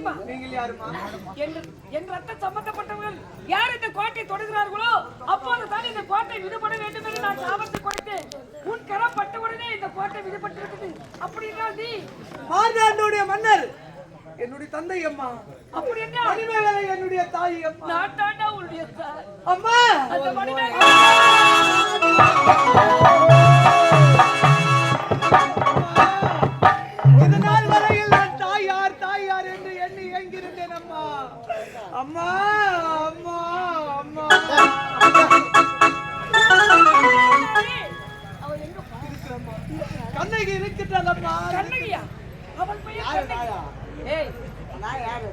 தெரியுமா? என் என் ரத்த சம்பந்தப்பட்டவர்கள் யார் இந்த கோட்டை தொடுகிறார்களோ அப்போது தான் இந்த கோட்டை விடுபட வேண்டும் என்று நான் சாபத்தை கொடுத்தேன். உன் கரம் பட்டவுடனே இந்த கோட்டை விடுபட்டிருக்குது. அப்படி என்றால் நீ? மார்த்தாண்டோடைய மன்னர். என்னுடைய தந்தை அம்மா. அப்படி என்றால் மணிமேகலை என்னுடைய தாய் அம்மா. நான் தாண்டா உன்னுடைய. அம்மா. அந்த மணிமேகலை அம்மா அம்மா அம்மா. கண்ணகி இருக்கின்றதம்மா கண்ணகியா? பெயர் கண்ணகி? ஏய். நான் யாரு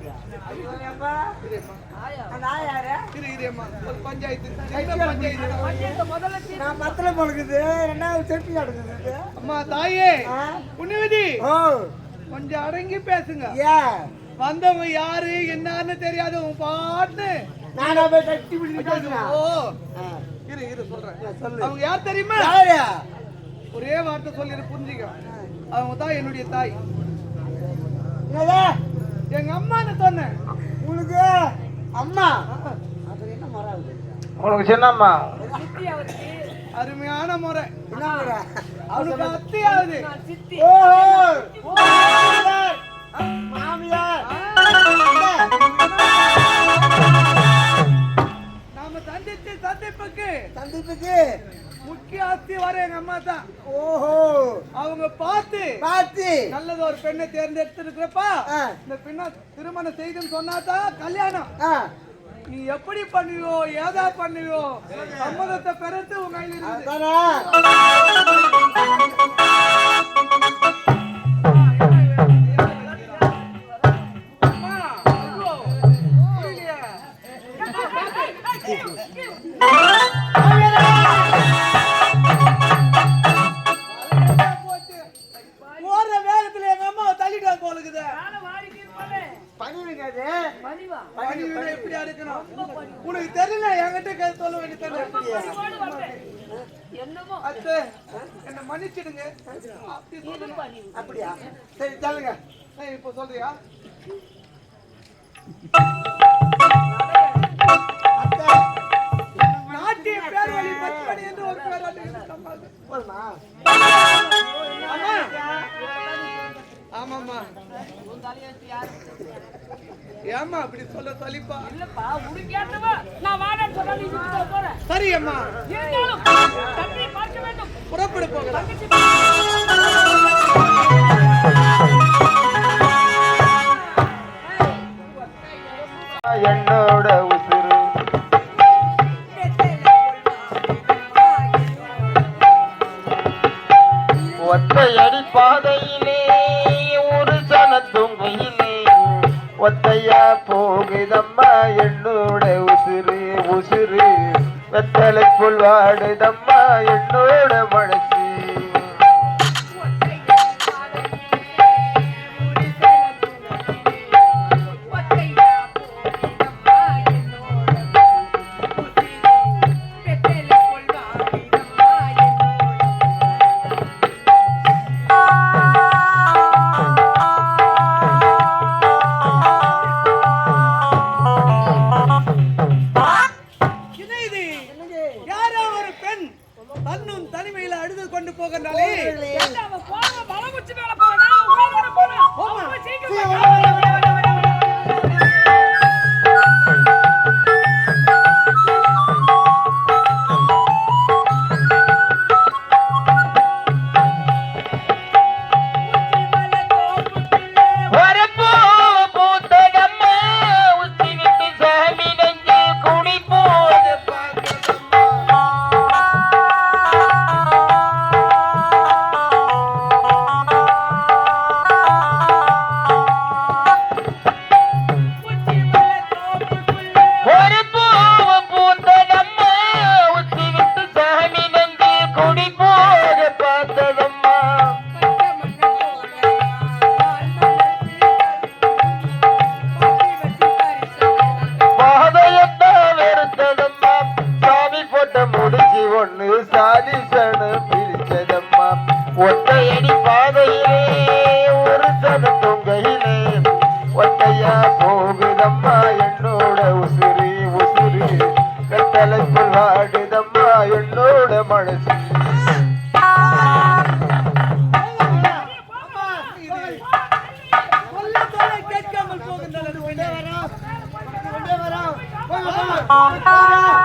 நான் யாரு? இரு இருமா பஞ்சாயத்து. என்ன பஞ்சாயத்து. முதல்ல நான் பத்திர பழகுது ரெண்டாவது செட்டி நடக்குது அம்மா தாயே. ஆ? புண்ணியவதி. ஓ. கொஞ்சம் அடங்கி பேசுங்க. ஏன்? வந்தவங்க யாரு என்னன்னு தெரியாது உன் பாட்டு நான் போய் கட்டி பிடிச்சிட்டு ஓ இரு இரு சொல்றேன். அவங்க யார் தெரியுமா? யாரு? ஒரே வார்த்தை சொல்லி புரிஞ்சுக்க. அவங்க தான் என்னுடைய தாய். எங்க அம்மான்னு சொன்னேன். உனக்கு? அம்மா? உனக்கு சின்னம்மா அருமையான முறை. அவனுக்கு அத்தையாவது. சந்திப்புக்கு முக்கிய அஸ்தி வர எங்க அம்மா தான். ஓஹோ. அவங்க பார்த்து பார்த்து. நல்லது ஒரு பெண்ணை தேர்ந்தெடுத்திருக்கிறப்பா. இந்த பெண்ணை திருமணம் செய்துன்னு சொன்னாதான் கல்யாணம். நீ எப்படி பண்ணுவியோ ஏதா பண்ணுவியோ சம்மதத்தை பெறது உன் கையில் இருக்குது அப்படியா? சரி சொல்லுங்க இப்போ சொல்றியா? என்று ஒரு. போதுமா? தலையெழுத்து யாரு? ஏம்மா அப்படி சொல்ல சலிப்பா இல்லப்பா உனக்கேற்றவா நான் வாடன்னு சொன்னா நீ விட்டுட்டு போறேன். சரி அம்மா இருந்தாலும் தன்னை பார்க்க வேண்டும். புறப்பட போகலாம். தன்னும் தனிமையில அழுது கொண்டு போகின்றாலே அவன் போன பலமுச்சு மேல போனா சீக்கிரம் 好，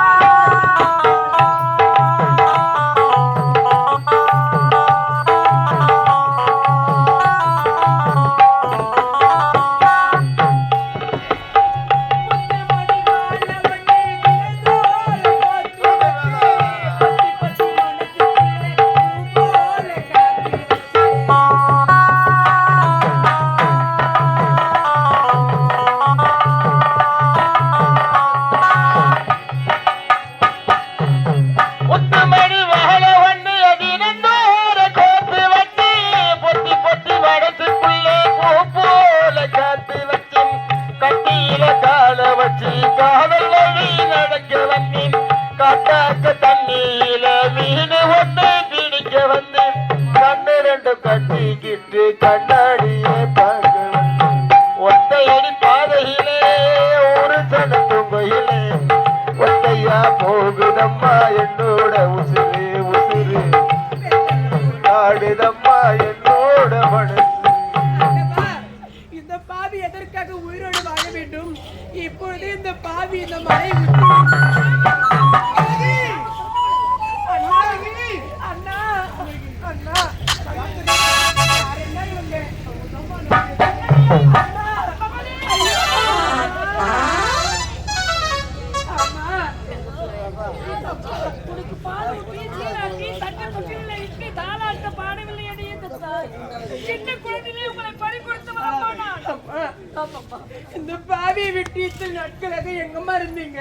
இந்த பாவியை விட்டு இத்தனை நாட்களாக எங்கம்மா இருந்தீங்க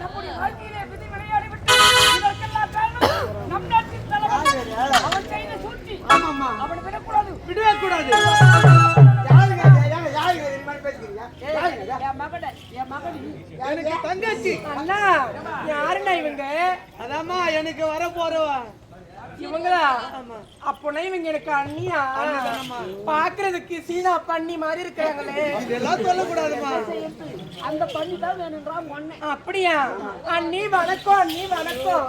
நம்முடைய வாழ்க்கையிலே விதி விளையாடி விட்டு இதற்கெல்லாம் காரணம் நம் நாட்டின் அவன் செய்த சூழ்ச்சி ஆமாம்மா. விடவே கூடாது. எனக்கு தங்கச்சி. அண்ணா யாருண்ணா இவங்க? அதாம்மா எனக்கு வர போறவா இவங்களா அப்போனா இவங்க எனக்கு அண்ணியா? பாக்குறதுக்கு சீனா பண்ணி மாதிரி இருக்காங்களே. இதெல்லாம் சொல்லக்கூடாதுமா அந்த பண்ணி தான் வேணுன்றான் ஒன்னே அப்படியா? அண்ணி வணக்கம் அண்ணி வணக்கம்.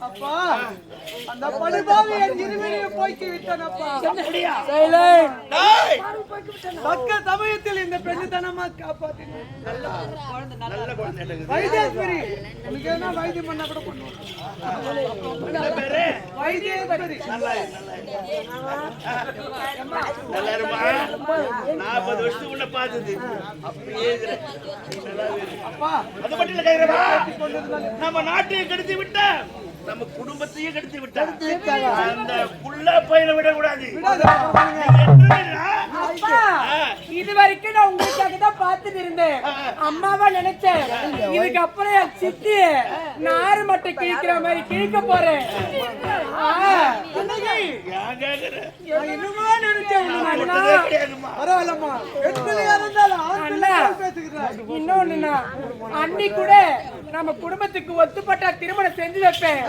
அப்பா. அந்த படுபாவி என் இருவரையும் போய்க்கு விட்டானப்பா பக்க சமயத்தில் இந்த பெண்ணு தனமா காப்பாத்தினேன். வைத்தியஸ்வரி என்ன வைத்தியம் பண்ணா கூட பண்ணுவோம் நாற்பது வருஷத்துக்கு முன்ன பார்த்தது அது மட்டும் இல்ல கைரவா நம்ம நாட்டையும் கெடுத்து விட்ட நம்ம குடும்பத்தையும் கெடுத்து விட்ட அந்த புள்ள பையனை விட கூடாது என்னடா? இது வரைக்கும் நான் உங்களுக்காக தான் பார்த்துட்டு இருந்தேன் அம்மாவா நினைச்சேன் இதுக்கு அப்புறம் என் சித்தி நாறு மட்டை கிழிக்கிற மாதிரி கிழிக்க போறேன். என்னமோ நினைச்சேன். பரவாயில்லம்மா. இன்னொன்னுண்ணா அன்னி கூட நம்ம குடும்பத்துக்கு ஒத்துப்பட்டா திருமணம் செஞ்சு வைப்பேன்.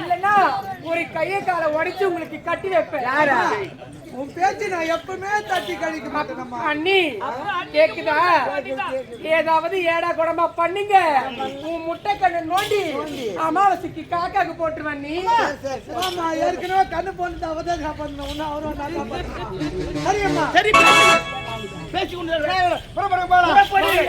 இல்லன்னா ஒரு கையை காலை உடைச்சு உங்களுக்கு கட்டி வைப்பேன். உன் பேச்சு நான் எப்பவுமே தட்டி கழிக்க மாட்டேனம்மா. அண்ணி கேக்குதா? ஏதாவது ஏடா குடமா பண்ணுங்க. உன் முட்டை கண்ணு நோண்டி அமாவாசைக்கு காக்காக்கு போட்டுருவேன் நீ. ஆமா. ஏற்கனவே கண்ணு போட்டு அவதான் சாப்பிடணும் ஒன்னும் அவரும். சரியம்மா சரி பேசி- கொண்டு இரு.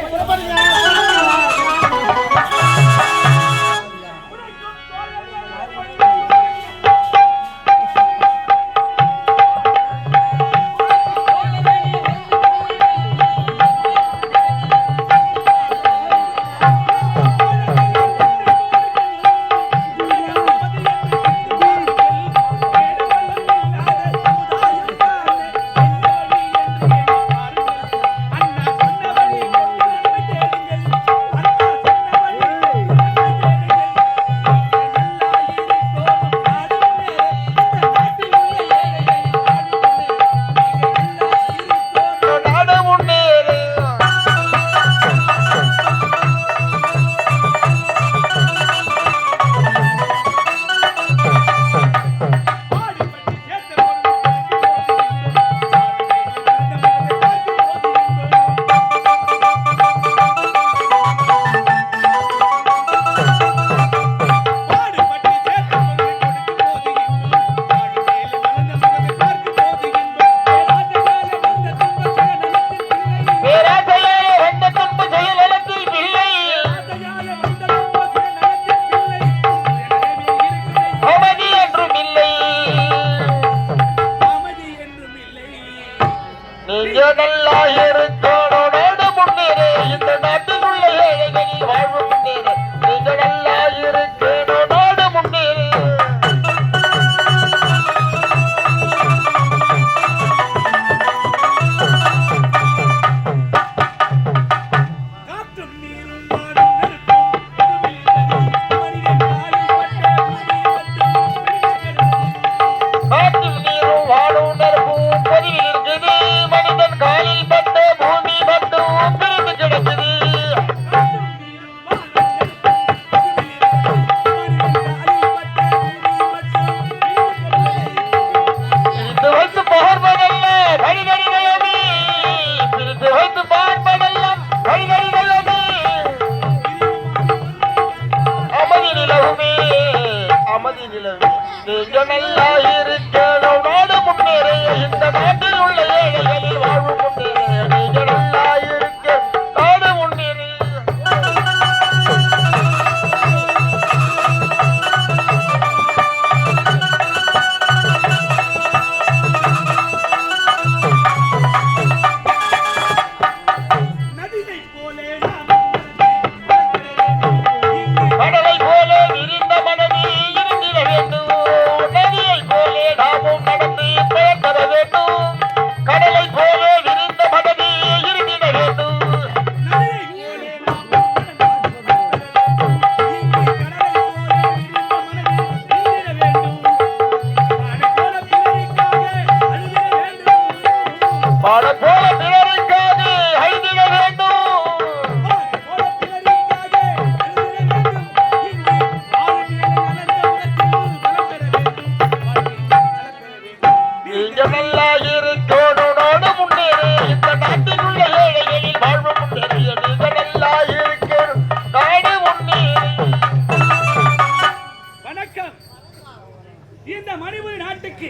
இந்த மணிபுரி நாட்டுக்கு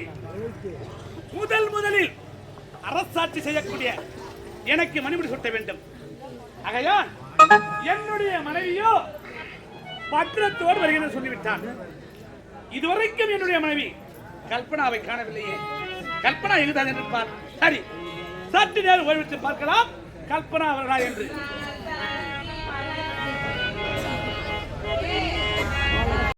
முதல் முதலில் அரசாட்சி செய்யக்கூடிய எனக்கு மணிபுரி சுட்ட வேண்டும். ஆகையால் என்னுடைய மனைவியோ பத்திரத்தோடு வருகிறது சொல்லிவிட்டான். இதுவரைக்கும் என்னுடைய மனைவி கல்பனாவை காணவில்லையே. கல்பனா எங்குதான் என்று பார் சரி சற்று நேரம் ஓய்வெடுத்து பார்க்கலாம். கல்பனா அவர்களா என்று.